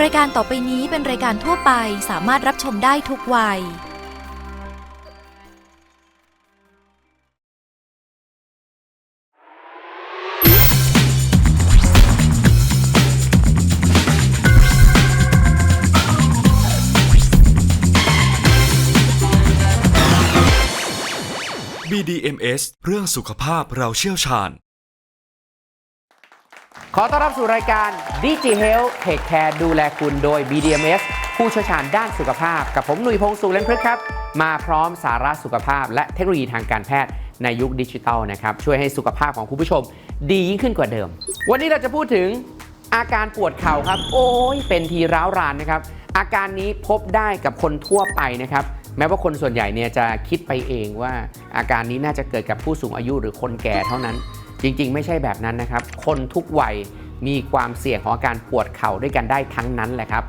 รายการต่อไปนี้เป็นรายการทั่วไปสามารถรับชมได้ทุกวัย BDMS เรื่องสุขภาพเราเชี่ยวชาญ ขอต้อนรับสู่รายการ Digi Health Take Care ดูแลคุณโดย BDMS ผู้เชี่ยวชาญด้านสุขภาพ กับผมหนุ่ยพงษ์สุเล่นพฤกษ์ครับ มาพร้อมสาระสุขภาพ และเทคโนโลยีทางการแพทย์ในยุคดิจิทัลนะครับ ช่วยให้สุขภาพของคุณผู้ชม ดียิ่งขึ้นกว่าเดิม วันนี้เราจะพูดถึงอาการปวดเข่าครับ โอ้ยเป็นทีร้าวรานนะครับ อาการนี้พบได้กับคนทั่วไปนะครับแม้ว่าคนส่วนใหญ่เนี่ยจะคิดไปเองว่าอาการนี้น่าจะเกิดกับผู้สูงอายุหรือคนแก่เท่านั้น จริงๆ ไม่ใช่แบบนั้นนะครับ คนทุกวัยมีความเสี่ยงของอาการปวดเข่าด้วยกันได้ทั้งนั้นแหละครับ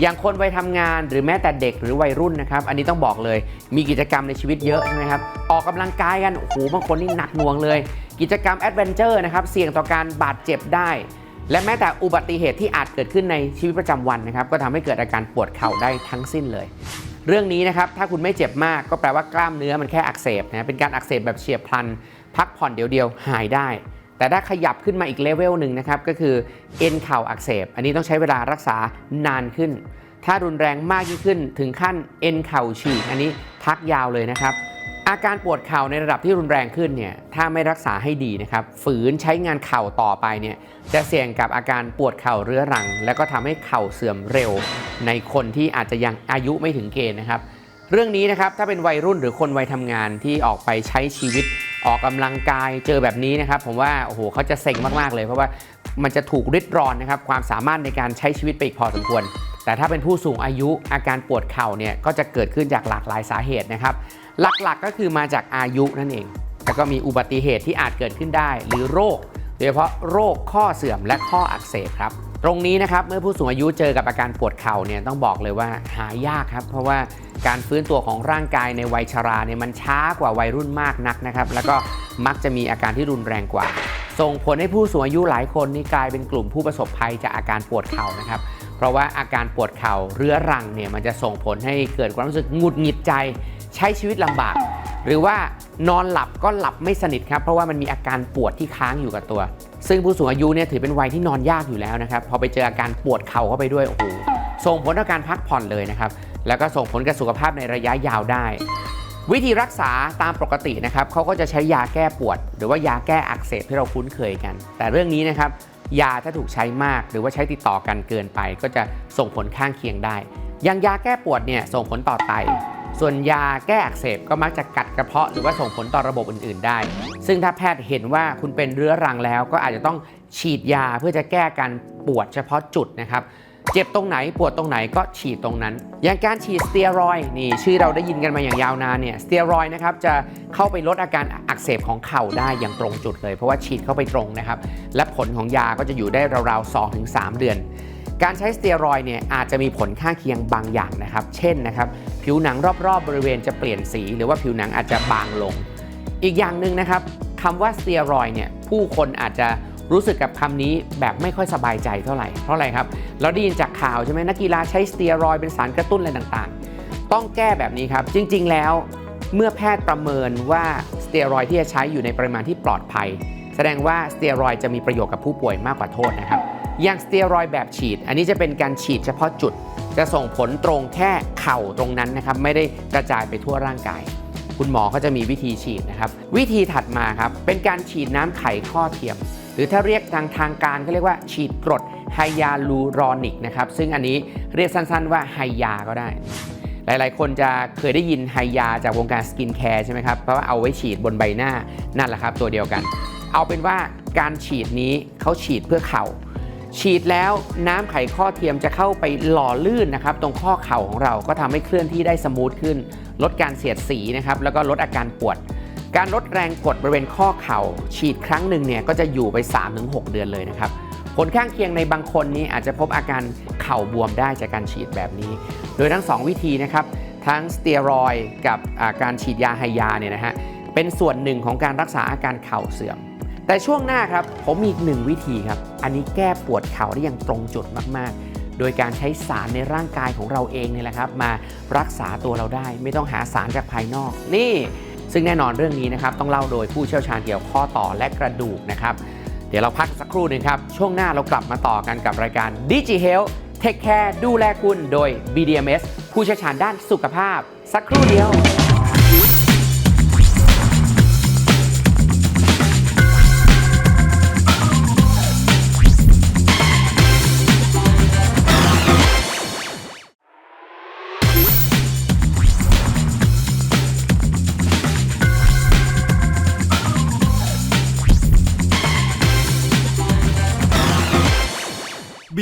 อย่างคนวัยทำงานหรือแม้แต่เด็กหรือวัยรุ่นนะครับ อันนี้ต้องบอกเลย มีกิจกรรมในชีวิตเยอะใช่ไหมครับ ออกกำลังกายกัน โอ้โห บางคนนี่หนักหน่วงเลย กิจกรรมแอดเวนเจอร์นะครับ เสี่ยงต่อการบาดเจ็บได้ และแม้แต่อุบัติเหตุที่อาจเกิดขึ้นในชีวิตประจำวันนะครับ ก็ทำให้เกิดอาการปวดเข่าได้ทั้งสิ้นเลย เรื่องนี้นะครับ ถ้าคุณไม่เจ็บมากก็แปลว่ากล้ามเนื้อมันแค่อักเสบนะ เป็นการอักเสบแบบเฉียบพลัน พักผ่อนเดียวๆหายได้ แต่ถ้าขยับขึ้นมาอีกเลเวลหนึ่งนะครับก็คือเอ็นเข่าอักเสบ อันนี้ต้องใช้เวลารักษานานขึ้น ถ้ารุนแรงมากยิ่งขึ้นถึงขั้นเอ็นเข่าฉีกอันนี้พักยาวเลยนะครับอาการปวดเข่าในระดับที่รุนแรงขึ้นเนี่ยถ้าไม่รักษาให้ดีนะครับฝืนใช้งานเข่าต่อไปเนี่ยจะเสี่ยงกับอาการปวดเข่าเรื้อรัง แล้วก็ทำให้เข่าเสื่อมเร็ว ในคนที่อาจจะยังอายุไม่ถึงเกณฑ์นะครับ เรื่องนี้นะครับถ้าเป็นวัยรุ่นหรือคนวัยทำงานที่ออกไปใช้ชีวิตออกกำลังกายเจอแบบนี้นะครับ ผมว่าโอ้โหเขาจะเซ็งมากๆเลย เพราะว่ามันจะถูกริดรอนนะครับความสามารถในการใช้ชีวิตไปอีกพอสมควร แต่ถ้าเป็นผู้สูงอายุอาการปวดเข่าเนี่ยก็จะเกิดขึ้นจากหลากหลายสาเหตุนะครับ หลักๆก็คือมาจากอายุนั่นเอง แล้วก็มีอุบัติเหตุที่อาจเกิดขึ้นได้ หรือโรค โดยเฉพาะโรคข้อเสื่อมและข้ออักเสบครับ ตรงนี้นะครับเมื่อผู้สูงอายุเจอกับอาการปวดเข่าเนี่ยต้องบอกเลยว่าหายากครับ เพราะว่าการฟื้นตัวของร่างกายในวัยชราเนี่ยมันช้ากว่าวัยรุ่นมากนักนะครับแล้วก็มักจะมีอาการที่รุนแรงกว่า ส่งผลให้ผู้สูงอายุหลายคนนี่กลายเป็นกลุ่มผู้ประสบภัยจากอาการปวดเข่านะครับเพราะว่าอาการปวดเข่าเรื้อรังเนี่ยมันจะส่งผลให้เกิดความรู้สึกหงุดหงิดใจ ใช้ชีวิตลำบาก หรือว่านอนหลับก็หลับไม่สนิทครับเพราะว่ามันมีอาการปวดที่ค้างอยู่กับตัว ซึ่งผู้สูงอายุเนี่ยถือเป็นวัยที่นอนยากอยู่แล้วนะครับพอไปเจออาการปวดเข่าเข้าไปด้วยโอ้โหส่งผลต่อการพักผ่อนเลยนะครับแล้วก็ส่งผลกับสุขภาพในระยะยาวได้ วิธีรักษาตามปกตินะครับเขาก็จะใช้ยาแก้ปวด หรือว่ายาแก้อักเสบที่เราคุ้นเคยกัน แต่เรื่องนี้นะครับยาถ้าถูกใช้มาก หรือว่าใช้ติดต่อกันเกินไป ก็จะส่งผลข้างเคียงได้ย่างยาแก้ปวดเนี่ยส่งผลต่อไต ส่วนยาแก้อักเสบก็มักจะกัดกระเพาะหรือว่าส่งผลต่อระบบอื่น ๆ ได้ ซึ่งถ้าแพทย์เห็นว่าคุณเป็นเรื้อรังแล้ว ก็อาจจะต้องฉีดยาเพื่อจะแก้การปวดเฉพาะจุดนะครับเจ็บตรงไหนปวดตรงไหนก็ฉีดตรงนั้น อย่างการฉีดสเตียรอยนี่ชื่อเราได้ยินกันมาอย่างยาวนานเนี่ยสเตียรอยนะครับจะเข้าไปลดอาการอักเสบของเข่าได้อย่างตรงจุดเลย เพราะว่าฉีดเข้าไปตรงนะครับ และผลของยาก็จะอยู่ได้ราวๆ2-3 เดือน การใช้สเตียรอยเนี่ยอาจจะมีผลข้างเคียงบางอย่างนะครับ เช่นนะครับผิวหนังรอบๆ บริเวณจะเปลี่ยนสี หรือว่าผิวหนังอาจจะบางลง อีกอย่างหนึ่งนะครับคำว่าสเตียรอยเนี่ยผู้คนอาจจะรู้สึกกับคำนี้แบบไม่ค่อยสบายใจเท่าไหร่ เพราะอะไรครับ เราได้ยินจากข่าวใช่ไหมนักกีฬาใช้สเตียรอยเป็นสารกระตุ้นอะไรต่างๆ ต้องแก้แบบนี้ครับ จริงๆแล้วเมื่อแพทย์ประเมินว่าสเตียรอยที่จะใช้อยู่ในปริมาณที่ปลอดภัย แสดงว่าสเตียรอยจะมีประโยชน์กับผู้ป่วยมากกว่าโทษนะครับ อย่างสเตียรอยแบบฉีด อันนี้จะเป็นการฉีดเฉพาะจุด จะส่งผลตรงแค่เข่าตรงนั้นนะครับ ไม่ได้กระจายไปทั่วร่างกาย คุณหมอก็จะมีวิธีฉีดนะครับ วิธีถัดมาครับ เป็นการฉีดน้ำไขข้อเทียม หรือถ้าเรียกทางทางการเขาเรียกว่า ฉีดกรดไฮยาลูรอนิกนะครับ ซึ่งอันนี้เรียกสั้นๆว่าไฮยาก็ได้ หลายๆ คนจะเคยได้ยินไฮยาจากวงการสกินแคร์ใช่ไหมครับ เพราะว่าเอาไว้ฉีดบนใบหน้านั่นแหละครับ ตัวเดียวกัน เอาเป็นว่าการฉีดนี้เขาฉีดเพื่อเข่า ฉีดแล้วน้ำไขข้อเทียมจะเข้าไปหล่อลื่นนะครับตรงข้อเข่าของเราก็ทำให้เคลื่อนที่ได้สมูทขึ้น ลดการเสียดสีนะครับแล้วก็ลดอาการปวด การลดแรงกดบริเวณข้อเข่า ฉีดครั้งหนึ่งเนี่ยก็จะอยู่ไป 3-6 เดือนเลยนะครับผลข้างเคียงในบางคนนี้อาจจะพบอาการเข่าบวมได้จากการฉีดแบบนี้ โดยทั้ง 2 วิธีนะครับทั้งสเตียรอยกับาการฉีดยาไฮยาเนี่ยนะฮะเป็นส่วนหนึ่งของการรักษาอาการเข่าเสื่อม แต่ช่วงหน้าครับผมมีอีกหนึ่งวิธีครับ อันนี้แก้ปวดเข่าได้อย่างตรงจุดมากๆ โดยการใช้สารในร่างกายของเราเองนี่แหละครับ มารักษาตัวเราได้ ไม่ต้องหาสารจากภายนอก นี่ ซึ่งแน่นอนเรื่องนี้นะครับต้องเล่าโดยผู้เชี่ยวชาญเกี่ยวกับข้อต่อและกระดูกนะครับ เดี๋ยวเราพักสักครู่หนึ่งครับ ช่วงหน้าเรากลับมาต่อกันกับรายการ Digi Health Take Care ดูแลคุณโดย BDMS ผู้เชี่ยวชาญด้านสุขภาพ สักครู่เดียว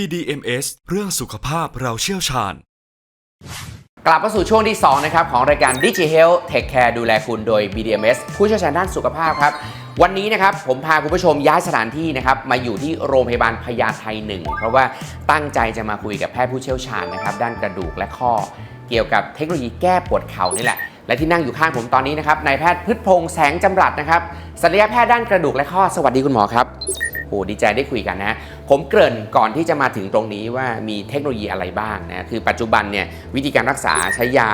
BDMS เรื่องสุขภาพเราเชี่ยวชาญ กลับมาสู่ช่วงที่ 2 นะครับ ของรายการ Digi Health Take Care ดูแลคุณโดย BDMS ผู้เชี่ยวชาญด้านสุขภาพครับ วันนี้นะครับผมพาคุณผู้ชมย้ายสถานที่นะครับมาอยู่ที่โรงพยาบาลพญาไทหนึ่งเพราะว่าตั้งใจจะมาคุยกับแพทย์ผู้เชี่ยวชาญนะครับด้านกระดูกและข้อ เกี่ยวกับเทคโนโลยีแก้ปวดเข่านี่แหละและที่นั่งอยู่ข้างผมตอนนี้นะครับนายแพทย์พืชพงษ์แสงจำรัดนะครับศัลยแพทย์ด้านกระดูกและข้อสวัสดีคุณหมอครับ โอ้ดีใจได้คุยกันนะ ผมเกริ่นก่อนที่จะมาถึงตรงนี้ว่ามีเทคโนโลยีอะไรบ้างนะ คือปัจจุบันเนี่ยวิธีการรักษาใช้ยา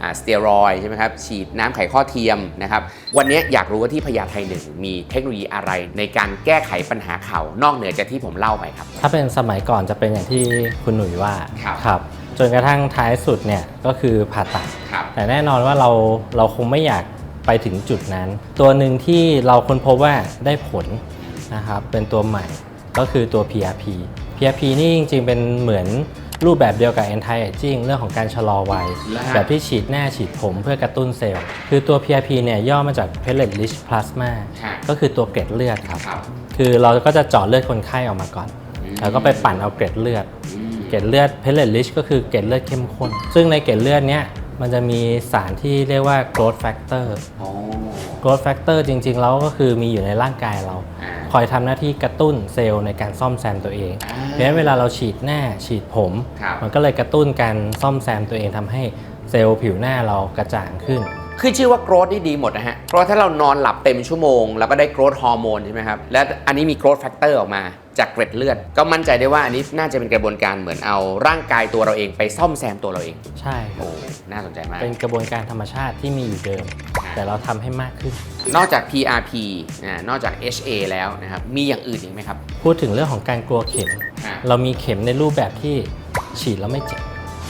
อ่าสเตียรอยด์ใช่ไหมครับ ฉีดน้ำไขข้อเทียมนะครับ วันนี้อยากรู้ว่าที่พญาไทหนึ่งมีเทคโนโลยีอะไรในการแก้ไขปัญหาเข่านอกเหนือจากที่ผมเล่าไปครับ ถ้าเป็นสมัยก่อนจะเป็นอย่างที่คุณหนุ่ยว่าครับครับจนกระทั่งท้ายสุดเนี่ยก็คือผ่าตัดครับแต่แน่นอนว่าเราเราคงไม่อยากไปถึงจุดนั้น ตัวหนึ่งที่เราค้นพบว่าได้ผล นะครับเป็นตัวใหม่ก็คือตัว PRP PRP นี่จริงๆ เป็นเหมือนรูปแบบเดียวกับ anti aging เรื่องของการชะลอวัยแล้วฮะแบบที่ฉีดหน้าฉีดผมเพื่อกระตุ้นเซลล์ คือตัว PRP เนี่ยย่อมาจาก pellet rich plasma ครับก็คือตัวเกล็ดเลือดครับครับ คือเราก็จะเจาะเลือดคนไข้ออกมาก่อนอืมแล้วก็ไปปั่นเอาเกล็ดเลือดอืมเกล็ดเลือดเพลเลตลิชก็คือเกล็ดเลือดเข้มข้น ซึ่งในเกล็ดเลือดเนี้ยมันจะมีสารที่เรียกว่า growth factor อ๋อ growth factor จริง ๆ แล้วก็คือมีอยู่ในร่างกายเราอ่าคอยทำหน้าที่กระตุ้นเซลล์ในการซ่อมแซมตัวเองอ่าเพราะฉะนั้นเวลาเราฉีดหน้าฉีดผมครับมันก็เลยกระตุ้นการซ่อมแซมตัวเองทำให้เซลล์ผิวหน้าเรากระจ่างขึ้นขึ้นชื่อว่าโกรทนี่ดีหมดนะฮะ เพราะว่าถ้าเรานอนหลับเต็มชั่วโมง แล้วก็ได้โกรทฮอร์โมนใช่ไหมครับ และอันนี้มีโกรทแฟกเตอร์ออกมาจากเกร็ดเลือด ก็มั่นใจได้ว่าอันนี้น่าจะเป็นกระบวนการเหมือนเอาร่างกายตัวเราเองไปซ่อมแซมตัวเราเอง ใช่ครัโอ้บน่าสนใจมาก เป็นกระบวนการธรรมชาติที่มีอยู่เดิม แต่เราทำให้มากขึ้น นอกจาก PRP นะนอกจาก HA แล้วนะครับมีอย่างอื่นอีกไหมครับ พูดถึงเรื่องของการกลัวเข็ม อ่าเรามีเข็มในรูปแบบที่ฉีดแล้วไม่เจ็บ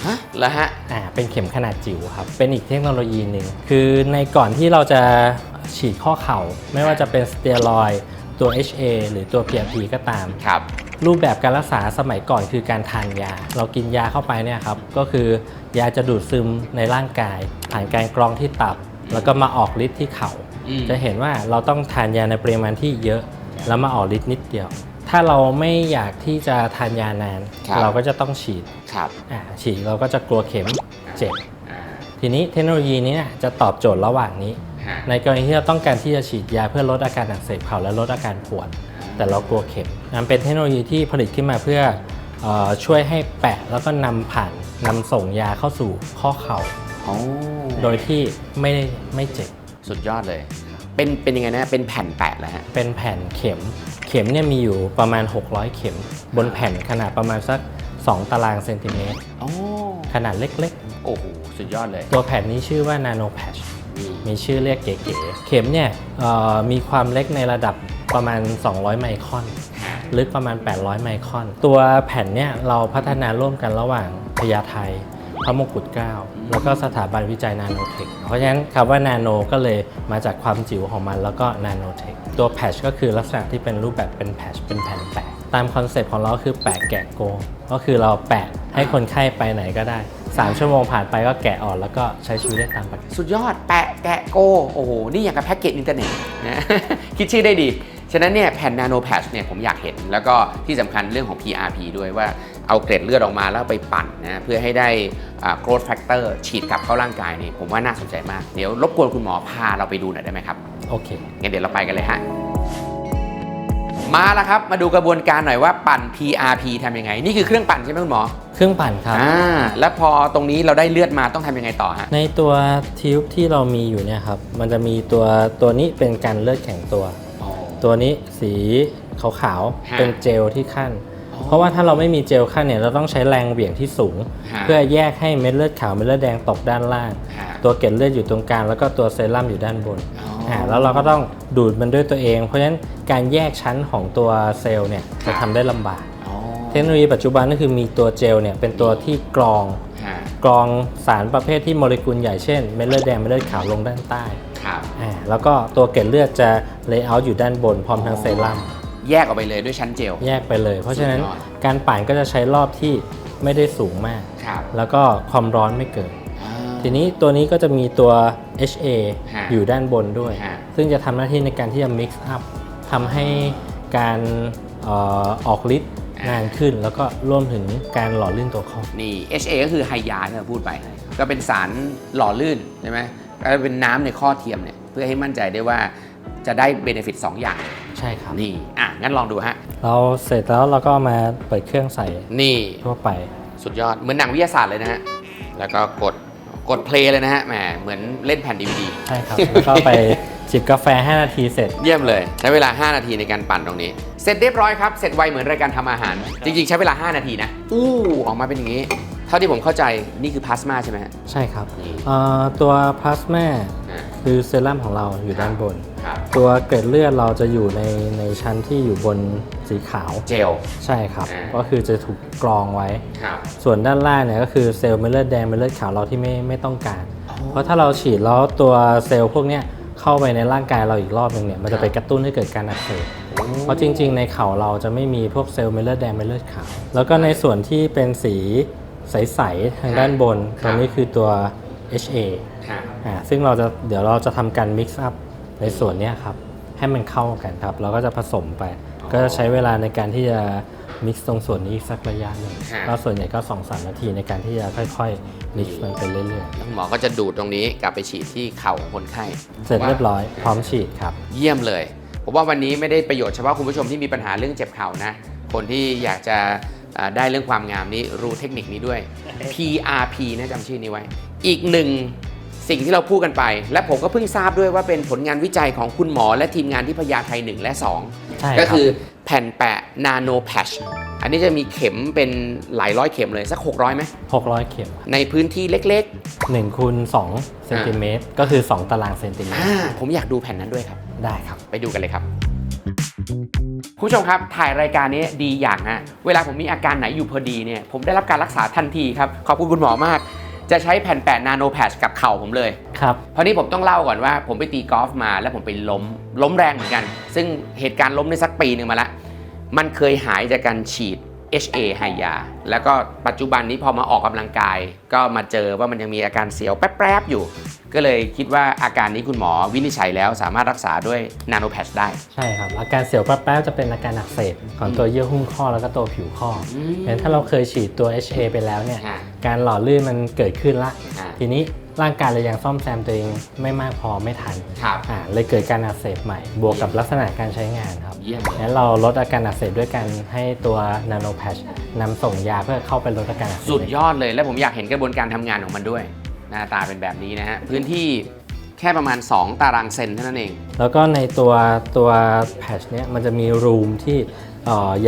ฮะแล้วฮะ อ่าเป็นเข็มขนาดจิ๋วครับ เป็นอีกเทคโนโลยีหนึ่ง คือในก่อนที่เราจะฉีดข้อเข่า ไม่ว่าจะเป็นสเตียรอยด์ตัว HA หรือตัว PRP ก็ตาม ครับ รูปแบบการรักษาสมัยก่อนคือการทานยา เรากินยาเข้าไปเนี่ยครับ ก็คือยาจะดูดซึมในร่างกาย ผ่านการกรองที่ตับ แล้วก็มาออกฤทธิ์ที่เข่าอืมจะเห็นว่าเราต้องทานยาในปริมาณที่เยอะ แล้วมาออกฤทธิ์นิดเดียว ถ้าเราไม่อยากที่จะทานยานานครับเราก็จะต้องฉีดครับอ่าฉีดเราก็จะกลัวเข็มเจ็บอ่าทีนี้เทคโนโลยีนี้เนี่ยจะตอบโจทย์ระหว่างนี้ฮะในกรณีที่เราต้องการที่จะฉีดยาเพื่อลดอาการอักเสบเข่าและลดอาการปวด แต่เรากลัวเข็มนั่นเป็นเทคโนโลยีที่ผลิตขึ้นมาเพื่อเออช่วยให้แปะแล้วก็นำผ่านนำส่งยาเข้าสู่ข้อเข่าโอ้ โดยที่ไม่ไม่เจ็บ สุดยอดเลย เป็นเป็นยังไงนะเป็นแผ่นแปะแล้วฮะเป็นแผ่นเข็ม เข็มเนี่ยมีอยู่ประมาณ 600 เข็ม บนแผ่นขนาดประมาณสัก 2 ตารางเซนติเมตร โอ้ขนาดเล็กโอ้โหสุดยอดเลยๆ ตัวแผ่นนี้ชื่อว่า Nano Patch นี่มีชื่อเรียกเก๋ๆ เข็มเนี่ยเอ่อมีความเล็กในระดับประมาณ 200 ไมครอน ลึกประมาณ 800 ไมครอน ตัวแผ่นเนี่ยเราพัฒนาร่วมกันระหว่างพญาไทพระมงกุฎเกล้า แล้วก็สถาบันวิจัยนาโนเทค เพราะฉะนั้นคำว่านาโนก็เลยมาจากความจิ๋วของมันแล้วก็นาโนเทค ตัวแพชก็คือลักษณะที่เป็นรูปแบบเป็นแพชเป็นแผ่นแปะ ตามคอนเซ็ปต์ของเราคือแปะแกะโกงก็คือเราแปะให้คนไข้ไปไหนก็ได้ 3 ชั่วโมงผ่านไปก็แกะออกแล้วก็ใช้ชีวิตได้ตามปกติ สุดยอดแปะแกะโก โอ้โห นี่อย่างกับแพ็กเกจอินเทอร์เน็ตนะ คิดชื่อได้ดี ฉะนั้นเนี่ยแผ่นนาโนแพชเนี่ยผมอยากเห็น แล้วก็ที่สำคัญเรื่องของ PRP ด้วยว่า เอาเกล็ดเลือดออกมาแล้วไปปั่นนะเพื่อให้ได้อ่า growth factor ฉีดกลับเข้าร่างกายเนี่ยผมว่าน่าสนใจมาก เดี๋ยวรบกวนคุณหมอพาเราไปดูหน่อยได้ไหมครับโอเคงั้นเดี๋ยวเราไปกันเลยฮะมาแล้วครับ มาดูกระบวนการหน่อยว่าปั่น PRP ทำยังไง นี่คือเครื่องปั่นใช่ไหมคุณหมอ เครื่องปั่นครับอ่าแล้วพอตรงนี้เราได้เลือดมาต้องทำยังไงต่อฮะในตัวทิวบที่เรามีอยู่เนี่ยครับมันจะมีตัวตัวนี้เป็นการเลือดแข็งตัว ตัวนี้สีขาวฮะๆเป็นเจลที่ขั้นอ๋อ เพราะว่าถ้าเราไม่มีเจลขั้นเนี่ยเราต้องใช้แรงเหวี่ยงที่สูงฮะเพื่อแยกให้เม็ดเลือดขาวเม็ดเลือดแดงตกด้านล่างฮะตัวเกล็ดเลือดอยู่ตรงกลางแล้วก็ตัวเซรั่มอยู่ด้านบนอ๋ออ่าแล้วเราก็ต้องดูดมันด้วยตัวเอง เพราะฉะนั้นการแยกชั้นของตัวเซลล์เนี่ยจะทำได้ลำบากอ๋อเทคโนโลยีปัจจุบันก็คือมีตัวเจลเนี่ยเป็นตัวที่กรองฮะกรองสารประเภทที่โมเลกุลใหญ่เช่นเม็ดเลือดแดงเม็ดเลือดขาวลงด้านใต้ครับอ่าแล้วก็ตัวเกล็ดเลือดจะเลเยอร์อยู่ด้านบนพร้อมทั้งเซรั่ม แยกออกไปเลยด้วยชั้นเจล แยกไปเลย เพราะฉะนั้นสุดยอด การปั่นก็จะใช้รอบที่ไม่ได้สูงมาก ครับแล้วก็ความร้อนไม่เกิด อ่า ทีนี้ตัวนี้ก็จะมีตัว HA ฮะอยู่ด้านบนด้วย ฮะ ซึ่งจะทำหน้าที่ในการที่จะ mix up ทำให้การเอ่อออกฤทธิ์นานขึ้น แล้วก็รวมถึงการหล่อลื่นตัวข้อนี่ HA ก็คือไฮยาที่เราพูดไป ก็เป็นสารหล่อลื่นใช่ไหมก็เป็นน้ำในข้อเทียมเนี่ย เพื่อให้มั่นใจได้ว่าจะได้เบนฟิต2อย่าง ใช่ครับ นี่อะงั้นลองดูฮะ เราเสร็จแล้วเราก็เอามาเปิดเครื่องใส่นี่ทั่วไป สุดยอดเหมือนหนังวิทยาศาสตร์เลยนะฮะ แล้วก็กดกดเพลย์เลยนะฮะแหมเหมือนเล่นแผ่นดีวดีใช่ครับแล้วก็ไปจิบกาแฟ 5 นาทีเสร็จ เยี่ยมเลย ใช้เวลา 5 นาทีในการปั่นตรงนี้ เสร็จเรียบร้อยครับ เสร็จไวเหมือนรายการทำอาหาร จริง ๆ ใช้เวลา 5 นาทีนะ อู้ออกมาเป็นอย่างนี้ เท่าที่ผมเข้าใจนี่คือพลาสมาใช่ไหมฮะใช่ครับนี่เอ่อตัวพลาสมาอ่า คือเซรั่มของเราอยู่ด้านบน ครับตัวเกล็ดเลือดเราจะอยู่ในในชั้นที่อยู่บนสีขาว เจล ใช่ครับ อ่า ก็คือจะถูกกรองไว้ ครับ ส่วนด้านล่างเนี่ยก็คือเซลล์เม็ดเลือดแดงเม็ดเลือดขาวเราที่ไม่ไม่ต้องการอ๋อเพราะถ้าเราฉีดแล้วตัวเซลล์พวกเนี้ยเข้าไปในร่างกายเราอีกรอบหนึงเนี่ยมันจะไปกระตุ้นให้เกิดการอักเสบ เพราะจริง ๆ ในเข่าเราจะไม่มีพวกเซลล์เม็ดเลือดแดงเม็ดเลือดขาว แล้วก็ในส่วนที่เป็นสีใส ๆ ทางด้านบน ครัตับวนี้คือตัว HA ครับ อ่าซึ่งเราจะเดี๋ยวเราจะทำการ mix up ในส่วนเนี้ยครับ ให้มันเข้ากันครับ เราก็จะผสมไปอ๋อก็จะใช้เวลาในการที่จะ mix ตรงส่วนนี้อีกสักระยะหนึ่งครับก็ส่วนใหญ่ก็2-3นาทีในการที่จะค่อยๆ mix มันไปเรื่อยแล้วคุณหมอก็จะดูดตรงนี้กลับไปฉีดที่เข่าของคนไข้ ๆ เสร็จเรียบร้อยพร้อมฉีดครับ เยี่ยมเลย ผมว่าวันนี้ไม่ได้ประโยชน์เฉพาะคุณผู้ชมที่มีปัญหาเรื่องเจ็บเข่านะ คนที่อยากจะอ่าได้เรื่องความงามนี้รู้เทคนิคนี้ด้วย PRP นะจำชื่อนี้ไว้ อีกหนึ่ง สิ่งที่เราพูดกันไป และผมก็เพิ่งทราบด้วยว่าเป็นผลงานวิจัยของคุณหมอ และทีมงานที่พญาไท1และใช่2ครับก็คือแผ่นแปะนาโนแพชอันนี้จะมีเข็มเป็นหลายร้อยเข็มเลย สัก 600ไหม600 เข็ม ในพื้นที่เล็ก1คูณ2เซนติเมตรก็คือ 2 ตารางเซนติเมๆตรอ่าผมอยากดูแผ่นนั้นด้วยครับ ได้ครับ ไปดูกันเลยครับคุณผู้ชมครับ ถ่ายรายการนี้ดีอย่างฮะ เวลาผมมีอาการไหนอยู่พอดีเนี่ย ผมได้รับการรักษาทันทีครับ ขอบคุณคุณหมอมาก จะใช้แผ่นแปะนาโนแพชกับเข่าผมเลย ครับ เพราะนี้ผมต้องเล่าก่อนว่า ผมไปตีกอล์ฟมาแล้วผมไปล้มล้มแรงเหมือนกัน ซึ่งเหตุการณ์ล้มในสักปีหนึ่งมาละมันเคยหายจากการฉีด HA ไฮยา แล้วก็ปัจจุบันนี้พอมาออกกำลังกาย ก็มาเจอว่ามันยังมีอาการเสียวแป๊บๆอยู่ ก็เลยคิดว่าอาการนี้คุณหมอวินิจฉัยแล้วสามารถรักษาด้วยนาโนแพชได้ ใช่ครับ อาการเสียวแป๊บๆจะเป็นอาการอักเสบของตัวเยื่อหุ้มข้อแล้วก็ตัวผิวข้ออมงั้นถ้าเราเคยฉีดตัว HA ไปแล้วเนี่ยอ่าการหล่อลื่นมันเกิดขึ้นละอ่าทีนี้ ร่างกายเรายังซ่อมแซมตัวเองไม่มากพอไม่ทันครับอ่าเลยเกิดการอักเสบใหม่ บวกกับลักษณะการใช้งานครับเยี่ยมงั้นเราลดอาการอักเสบด้วยการให้ตัวนาโนแพชนำส่งยาเพื่อเข้าไปลดอาการอักเสบสุดยอดเลยและผมอยากเห็นกระบวนการทำงานของมันด้วย หน้าตาเป็นแบบนี้นะฮะพื้นที่แค่ประมาณ 2 ตารางเซนเท่านั้นเอง แล้วก็ในตัวตัวแพชเนี่ยมันจะมีรูมที่เอ่อ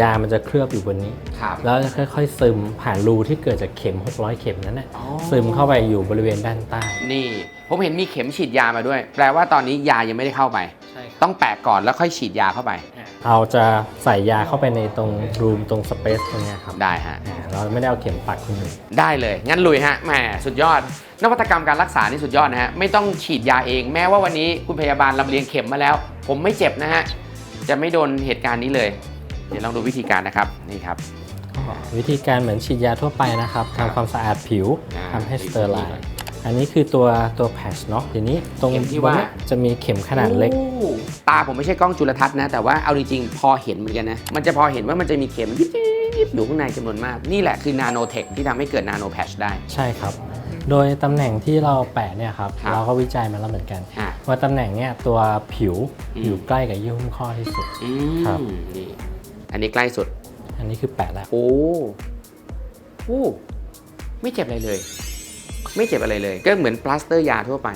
ยามันจะเคลือบอยู่บนนี้ครับแล้วจะค่อยๆ ซึมผ่านรูที่เกิดจากเข็ม 600 เข็มนั้นนะอ๋อซึมเข้าไปอยู่บริเวณด้านใต้ นี่ ผมเห็นมีเข็มฉีดยามาด้วย แปลว่าตอนนี้ยายังไม่ได้เข้าไปใช่ครับต้องแปะก่อนแล้วค่อยฉีดยาเข้าไป เราจะใส่ยาเข้าไปในตรงรูมตรงสเปซตรงเนี้ยครับ ได้ฮะอ่าเราไม่ได้เอาเข็มปักคุณหนึ่งได้เลย งั้นลุยฮะ แหม สุดยอด นวัตกรรมการรักษานี่สุดยอดนะฮะ ไม่ต้องฉีดยาเอง แม้ว่าวันนี้คุณพยาบาลลำเลียงเข็มมาแล้ว ผมไม่เจ็บนะฮะ จะไม่โดนเหตุการณ์นี้เลย เดี๋ยวลองดูวิธีการนะครับนี่ครับ วิธีการเหมือนฉีดยาทั่วไปนะครับครับทำความสะอาดผิวอ่าทำให้ดีสเตอร์ไลดีเลยน์อันนี้คือตัวตัวแพชเนาะทีนี้ตรงเข็มที่ว่า บนเนี้ยจะมีเข็มขนาดเล็ก โอ้ตาผมไม่ใช่กล้องจุลทรรศน์นะ แต่ว่าเอาจริงๆพอเห็นเหมือนกันนะ มันจะพอเห็นว่ามันจะมีเข็มยิบๆยิบอยู่ข้างในจำนวนมาก นี่แหละคือนาโนเทคที่ทำให้เกิดนาโนแพชได้ ใช่ครับ โดยตำแหน่งที่เราแปะเนี่ยครับครับ เราก็วิจัยมาแล้วเหมือนกันฮะว่าตำแหน่งเนี่ยตัวผิวอืม อยู่ใกล้กับเยื่อหุ้มข้อที่สุด อืครับมนี่ อันนี้ใกล้สุด อันนี้คือแปะแล้ว โอ้โอ้ไม่เจ็บอะไรเลย ไม่เจ็บอะไรเลย ก็เหมือนปลาสเตอร์ยาทั่วไป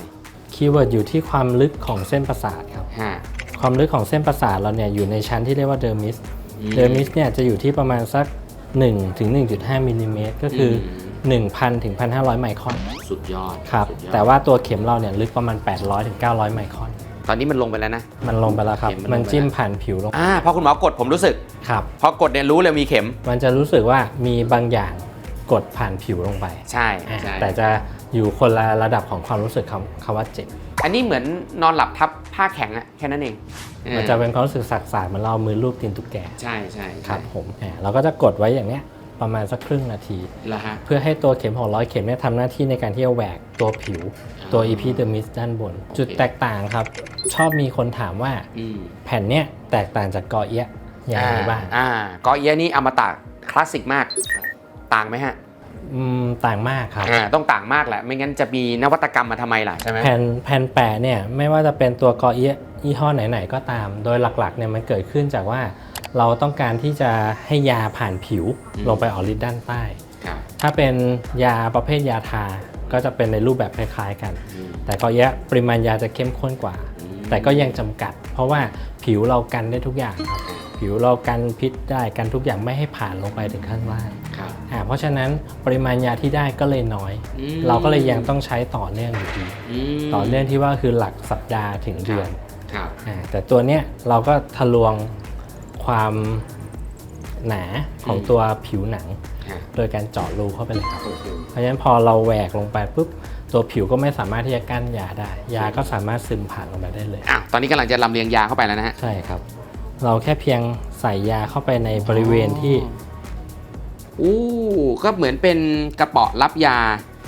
คีย์เวิร์ดอยู่ที่ความลึกของเส้นประสาทครับ ฮะ ความลึกของเส้นประสาทเราเนี่ยอยู่ในชั้นที่เรียกว่าเดอร์มิส อืมเดอร์มิสเนี่ยจะอยู่ที่ประมาณสัก1ถึง1.5มิลลิเมตรก็คืออ1,000ถึง1,500ไมครอนสุดยอดครับ สุดยอดแต่ว่าตัวเข็มเราเนี่ยลึกประมาณ 800ถึง900ไมครอน ตอนนี้มันลงไปแล้วนะ มันลงไปแล้วครับ เข็มมันลงไป มันจิ้มผ่านผิวลงอ่าพอคุณหมอกดผมรู้สึก ครับ พอกดเนี่ยรู้เลยมีเข็ม มันจะรู้สึกว่ามีบางอย่างกดผ่านผิวลงไปใช่อ่าใช่แต่จะอยู่คนละระดับของความรู้สึกคำคำว่าเจ็บ อันนี้เหมือนนอนหลับทับผ้าแข็งอะแค่นั้นเองมันจะเป็นความรู้สึกสักๆเหมือนเราเอามือลูบตีนตุ๊กแก ใช่ใช่ครับผมอ่าเราก็จะกดไว้อย่างเนี้ยประมาณสักครึ่งนาที แล้วฮะ เพื่อให้ตัวเข็ม600เข็มเนี่ยทำหน้าที่ในการที่จะแหวกตัวผิว ตัว epidermis ด้านบน จุดแตกต่างครับ ชอบมีคนถามว่าอืมแผ่นเนี้ยแตกต่างจากกอเอียะยังไงบ้างอ่าเกอเอียะนี่อมตะคลาสสิกมาก ต่างไหมฮะอืมต่างมากครับ อ่าต้องต่างมากแหละ ไม่งั้นจะมีนวัตกรรมมาทำไมล่ะใช่ไหมแผ่นแผ่นแปะเนี่ยไม่ว่าจะเป็นตัวกอเอียะยี่ห้อไหนๆก็ตาม โดยหลักๆเนี่ยมันเกิดขึ้นจากว่า เราต้องการที่จะให้ยาผ่านผิวลงไปออกฤทธิ์ด้านใต้ ครับถ้าเป็นยาประเภทยาทา ก็จะเป็นในรูปแบบคล้ายๆกันอืมแต่กอเอียะปริมาณยาจะเข้มข้นกว่าอืมแต่ก็ยังจำกัด เพราะว่าผิวเรากันได้ทุกอย่างครับผิวเรากันพิษได้กันทุกอย่างไม่ให้ผ่านลงไปถึงข้างล่างครับอ่าเพราะฉะนั้นปริมาณยาที่ได้ก็เลยน้อยอืมเราก็เลยยังต้องใช้ต่อเนื่องอยู่ดีมต่อเนื่องที่ว่าคือหลักสัปดาห์ถึงเดือนครับอ่าแต่ตัวเนี้ยเราก็ทะลวงความหนาของตัวผิวหนังฮะ โดยการเจาะรูเข้าไปเลยครับโอ้โหเพราะฉะนั้นพอเราแหวกลงไปปุ๊บตัวผิวก็ไม่สามารถที่จะกั้นยาได้ ยาก็สามารถซึมผ่านลงไปได้เลย อะตอนนี้กำลังจะลำเลียงยาเข้าไปแล้วนะฮะ ใช่ครับ เราแค่เพียงใส่ยาเข้าไปในบริเวณที่อู้ก็เหมือนเป็นกระเป๋อรับยา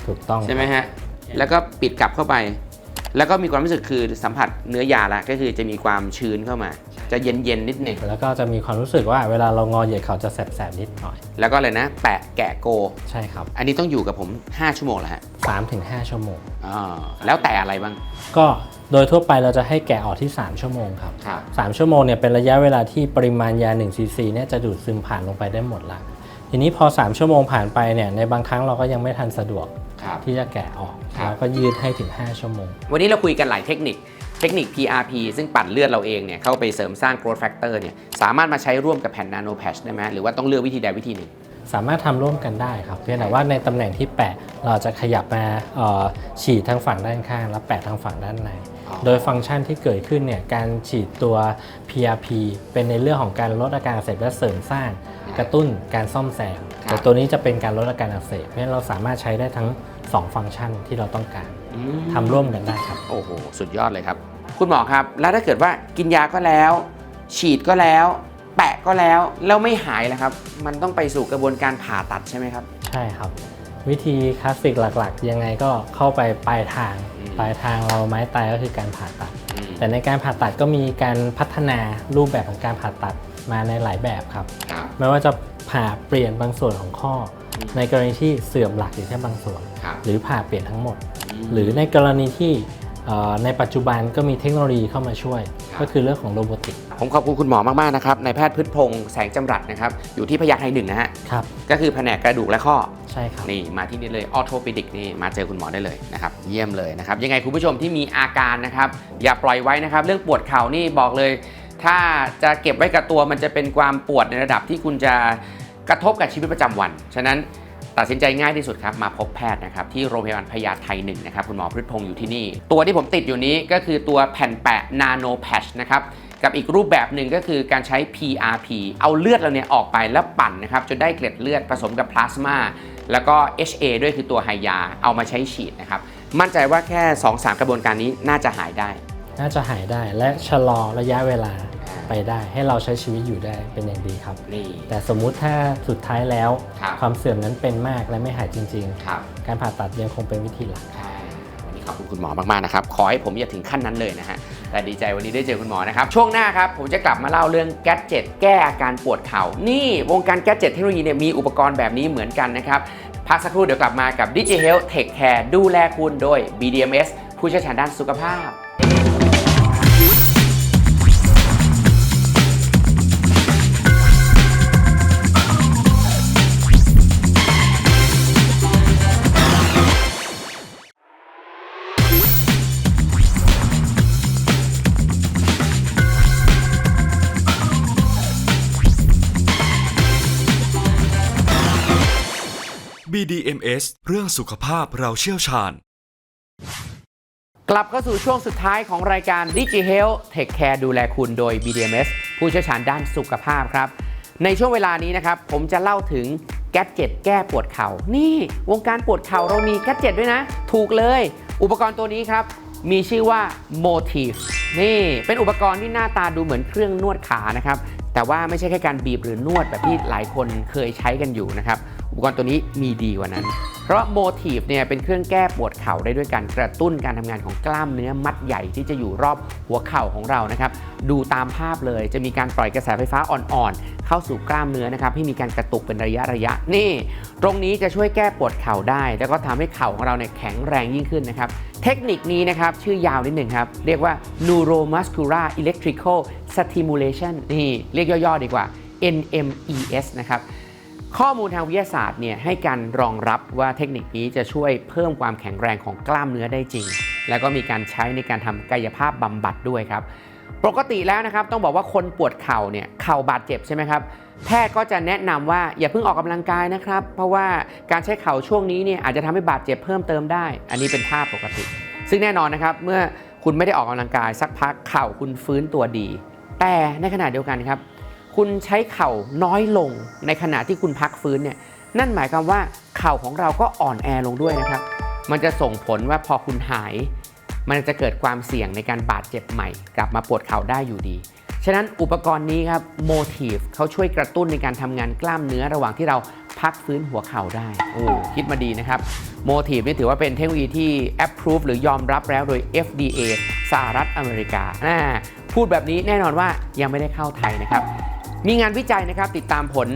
ถูกต้องใช่ไหมฮะ แล้วก็ปิดกลับเข้าไป แล้วก็มีความรู้สึกคือสัมผัสเนื้อยาละก็คือจะมีความชื้นเข้ามา จะเย็นๆนิดหนึ่งแล้วก็จะมีความรู้สึกว่าเวลาเรางอเหยียดเขาจะแสบๆนิดหน่อย แล้วก็เลยนะ แปะแกะโก ใช่ครับ อันนี้ต้องอยู่กับผม 5 ชั่วโมงแล้วฮะ3-5ชั่วโมงอ่าแล้วแต่อะไรบ้าง ก็โดยทั่วไปเราจะให้แกะออกที่ 3 ชั่วโมงครับครับ3ชั่วโมงเนี่ยเป็นระยะเวลาที่ปริมาณยา1ซีซีเนี่ยจะดูดซึมผ่านลงไปได้หมดละทีนี้พอ 3 ชั่วโมงผ่านไปเนี่ยในบางครั้งเราก็ยังไม่ทันสะดวกครับที่จะแกะออกครับเราก็ยืดให้ถึง 5 ชั่วโมง วันนี้เราคุยกันหลายเทคนิค เทคนิค PRP ซึ่งปั่นเลือดเราเองเนี่ยเข้าไปเสริมสร้าง growth factor เนี่ยสามารถมาใช้ร่วมกับแผ่น nano patch ได้ไหมหรือว่าต้องเลือกวิธีใดวิธีหนึ่ง สามารถทำร่วมกันได้ครับเพียงแต่ว่าในตำแหน่งที่แปะเราจะขยับมาเอ่อฉีดทางฝั่งด้านข้าง แล้วแปะทางฝั่งด้านใน อ๋อ โดยฟังก์ชันที่เกิดขึ้นเนี่ยการฉีดตัว PRP เป็นในเรื่องของการลดอาการอักเสบและเสริมสร้าง กระตุ้นการซ่อมแซมแต่ตัวนี้จะเป็นการลดอาการอักเสบเพราะฉะนั้นเราสามารถใช้ได้ทั้ง 2 ฟังก์ชันที่เราต้องการอืม ทำร่วมกันได้ครับ โอ้โห สุดยอดเลยครับ คุณหมอครับ แล้วถ้าเกิดว่ากินยาก็แล้ว ฉีดก็แล้ว แปะก็แล้ว แล้วไม่หายแล้วครับ มันต้องไปสู่กระบวนการผ่าตัดใช่ไหมครับ ใช่ครับ วิธีคลาสสิกหลักๆ ยังไงก็เข้าไปปลายทาง อืม ปลายทางเราไม้ตายก็คือการผ่าตัด อืมแต่ในการผ่าตัดก็มีการพัฒนารูปแบบของการผ่าตัดมาในหลายแบบครับ ครับ ไม่ว่าจะผ่าเปลี่ยนบางส่วนของข้ออมในกรณีที่เสื่อมหลักอยู่แค่บางส่วน ครับ หรือผ่าเปลี่ยนทั้งหมดม หรือในกรณีที่เอ่อในปัจจุบันก็มีเทคโนโลยีเข้ามาช่วยครับก็คือเรื่องของโรบอติก ผมขอบคุณคุณหมอมากๆนะครับนายแพทย์พืชพงษ์แสงจำรัดนะครับ อยู่ที่พยาไทหนึ่งนะฮะครับก็คือแผนกกระดูกและข้อ ใช่ครับ นี่มาที่นี่เลยออโทปิดิกนี่มาเจอคุณหมอได้เลยนะครับ เยี่ยมเลยนะครับ ยังไงคุณผู้ชมที่มีอาการนะครับ อย่าปล่อยไว้นะครับ เรื่องปวดเข่านี่บอกเลย ถ้าจะเก็บไว้กับตัวมันจะเป็นความปวดในระดับที่คุณจะกระทบกับชีวิตประจำวัน ฉะนั้น ตัดสินใจง่ายที่สุดครับมาพบแพทย์นะครับที่โรงพยาบาลพญาไทหนึ่งนะครับคุณหมอพฤทธพงศ์อยู่ที่นี่ ตัวที่ผมติดอยู่นี้ก็คือตัวแผ่นแปะนาโนแพชนะครับกับอีกรูปแบบหนึ่งก็คือการใช้ PRP เอาเลือดเราเนี่ยออกไปแล้วปั่นนะครับจนได้เกล็ดเลือดผสมกับพลาสมาแล้วก็ HA ด้วยคือตัวไฮยาเอามาใช้ฉีดนะครับมั่นใจว่าแค่ 2-3 กระบวนการนี้น่าจะหายได้ น่าจะหายได้และชะลอระยะเวลา ไปได้ ให้เราใช้ชีวิตอยู่ได้เป็นอย่างดีครับ นี่ แต่สมมุติถ้าสุดท้ายแล้ว ครับ ความเสื่อมนั้นเป็นมากและไม่หายจริง ครับๆ การผ่าตัดยังคงเป็นวิธีหลัก ใช่วันนี้ขอบคุณคุณหมอมากๆนะครับ ขอให้ผมอย่าถึงขั้นนั้นเลยนะฮะ แต่ดีใจวันนี้ได้เจอคุณหมอนะครับ ช่วงหน้าครับ ผมจะกลับมาเล่าเรื่องแกดเจ็ตแก้อาการปวดเข่า นี่วงการแกดเจ็ตเทคโนโลยีเนี่ยมีอุปกรณ์แบบนี้เหมือนกันนะครับ พักสักครู่เดี๋ยวกลับมากับ Digi Health Take Care ดูแลคุณโดย BDMS ผู้เชี่ยวชาญด้านสุขภาพ MS เรื่องสุขภาพเราเชี่ยวชาญ กลับเข้าสู่ช่วงสุดท้ายของรายการ Digi Health Take Care ดูแลคุณโดย BDMS ผู้เชี่ยวชาญด้านสุขภาพครับ ในช่วงเวลานี้นะครับ ผมจะเล่าถึงแกดเจ็ตแก้ปวดเข่า นี่วงการปวดเข่าเรามีแกดเจ็ตด้วยนะ ถูกเลย อุปกรณ์ตัวนี้ครับ มีชื่อว่า Motif นี่เป็นอุปกรณ์ที่หน้าตาดูเหมือนเครื่องนวดขานะครับแต่ว่าไม่ใช่แค่การบีบหรือนวดแบบที่หลายคนเคยใช้กันอยู่นะครับ ปกรณ์ตัวนี้มีดีกว่านั้น เพราะโมทีฟเนี่ยเป็นเครื่องแก้ปวดเข่าได้ด้วยการกระตุ้นการทำงานของกล้ามเนื้อมัดใหญ่ที่จะอยู่รอบหัวเข่าของเรานะครับ ดูตามภาพเลยจะมีการปล่อยกระแสไฟฟ้าอ่อนๆ เข้าสู่กล้ามเนื้อนะครับให้มีการกระตุกเป็นระยะระยะนี่ ตรงนี้จะช่วยแก้ปวดเข่าได้ แล้วก็ทำให้เข่าของเราเนี่ยแข็งแรงยิ่งขึ้นนะครับเทคนิคนี้นะครับชื่อยาวนิดหนึ่งครับ เรียกว่า neuromuscular electrical stimulation นี่เรียกย่อๆดีกว่า NMES นะครับ ข้อมูลทางวิทยาศาสตร์เนี่ยให้การรองรับว่าเทคนิคนี้จะช่วยเพิ่มความแข็งแรงของกล้ามเนื้อได้จริง แล้วก็มีการใช้ในการทำกายภาพบำบัดด้วยครับ ปกติแล้วนะครับต้องบอกว่าคนปวดเข่าเนี่ยเข่าบาดเจ็บใช่ไหมครับแพทย์ก็จะแนะนำว่าอย่าเพิ่งออกกำลังกายนะครับ เพราะว่าการใช้เข่าช่วงนี้เนี่ยอาจจะทำให้บาดเจ็บเพิ่มเติมได้ อันนี้เป็นท่าปกติ ซึ่งแน่นอนนะครับเมื่อคุณไม่ได้ออกกำลังกายสักพักเข่าคุณฟื้นตัวดี แต่ในขณะเดียวกันครับ คุณใช้เข่าน้อยลงในขณะที่คุณพักฟื้นเนี่ยนั่นหมายความว่าเข่าของเราก็อ่อนแอลงด้วยนะครับ มันจะส่งผลว่าพอคุณหาย มันจะเกิดความเสี่ยงในการบาดเจ็บใหม่ กลับมาปวดเข่าได้อยู่ดี ฉะนั้นอุปกรณ์นี้ครับ Motive เขาช่วยกระตุ้นในการทำงานกล้ามเนื้อระหว่างที่เราพักฟื้นหัวเข่าได้ โอ้คิดมาดีนะครับ Motive นี่ถือว่าเป็นเทคโนโลยีที่ approve หรือยอมรับแล้วโดย FDA สหรัฐอเมริกาอ่าพูดแบบนี้แน่นอนว่ายังไม่ได้เข้าไทยนะครับ มีงานวิจัยนะครับติดตามผล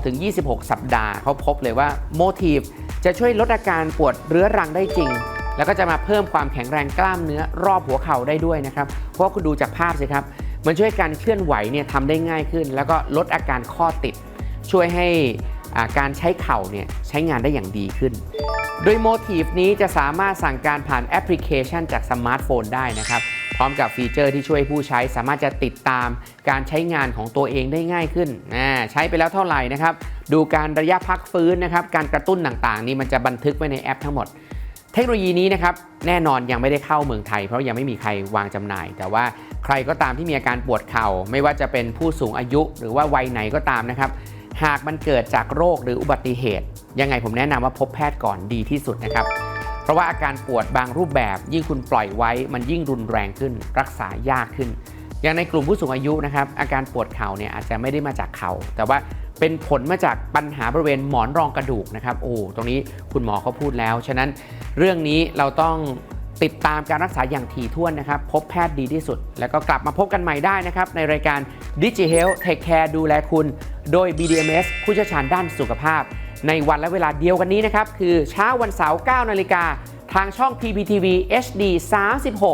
12-26 สัปดาห์เขาพบเลยว่า Motive จะช่วยลดอาการปวดเรื้อรังได้จริง แล้วก็จะมาเพิ่มความแข็งแรงกล้ามเนื้อรอบหัวเข่าได้ด้วยนะครับ เพราะคุณดูจากภาพสิครับ มันช่วยการเคลื่อนไหวเนี่ยทำได้ง่ายขึ้น แล้วก็ลดอาการข้อติด ช่วยให้อาการใช้เข่าเนี่ยใช้งานได้อย่างดีขึ้น โดยโมทีฟนี้จะสามารถสั่งการผ่านแอปพลิเคชันจากสมาร์ทโฟนได้นะครับ ร้อมกับฟีเจอร์ที่ช่วยผู้ใช้สามารถจะติดตามการใช้งานของตัวเองได้ง่ายขึ้นใช้ไปแล้วเท่าไหร่นะครับ ดูการระยะพักฟื้นนะครับ การกระตุ้นต่างๆ นี่มันจะบันทึกไว้ในแอปทั้งหมด เทคโนโลยีนี้นะครับแน่นอนยังไม่ได้เข้าเมืองไทย เพราะยังไม่มีใครวางจำหน่าย แต่ว่าใครก็ตามที่มีอาการปวดเข่า ไม่ว่าจะเป็นผู้สูงอายุ หรือว่าวัยไหนก็ตามนะครับหากมันเกิดจากโรคหรืออุบัติเหตุ ยังไงผมแนะนำว่าพบแพทย์ก่อนดีที่สุดนะครับ ราะว่าอาการปวดบางรูปแบบ ยิ่งคุณปล่อยไว้มันยิ่งรุนแรงขึ้น รักษายากขึ้น อย่างในกลุ่มผู้สูงอายุนะครับอาการปวดเข่าเนี่ยอาจจะไม่ได้มาจากเข่าแต่ว่าเป็นผลมาจากปัญหาบริเวณหมอนรองกระดูกนะครับโอ้ตรงนี้คุณหมอเขาพูดแล้ว ฉะนั้นเรื่องนี้เราต้องติดตามการรักษาอย่างถี่ถ้วนนะครับ พบแพทย์ดีที่สุด แล้วก็กลับมาพบกันใหม่ได้นะครับ ในรายการ Digi Health Take Care ดูแลคุณ โดย BDMS ผู้เชี่ยวชาญด้านสุขภาพ ในวันและเวลาเดียวกันนี้นะครับ คือเช้าวันเสาร์9นาฬิกาทางช่อง PPTV HD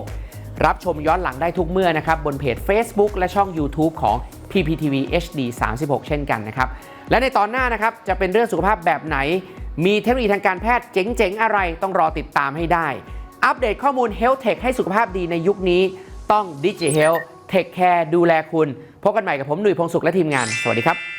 36 รับชมย้อนหลังได้ทุกเมื่อนะครับ บนเพจ Facebook และช่อง YouTube ของ PPTV HD 36 เช่นกันนะครับ และในตอนหน้านะครับ จะเป็นเรื่องสุขภาพแบบไหน มีเทคโนโลยีทางการแพทย์เจ๋งๆ อะไรต้องรอติดตามให้ได้ อัปเดตข้อมูล Health Tech ให้สุขภาพดีในยุคนี้ ต้อง Digi Health Take Care ดูแลคุณ พบกันใหม่กับผมหนุ่ยพงศุขและทีมงาน สวัสดีครับ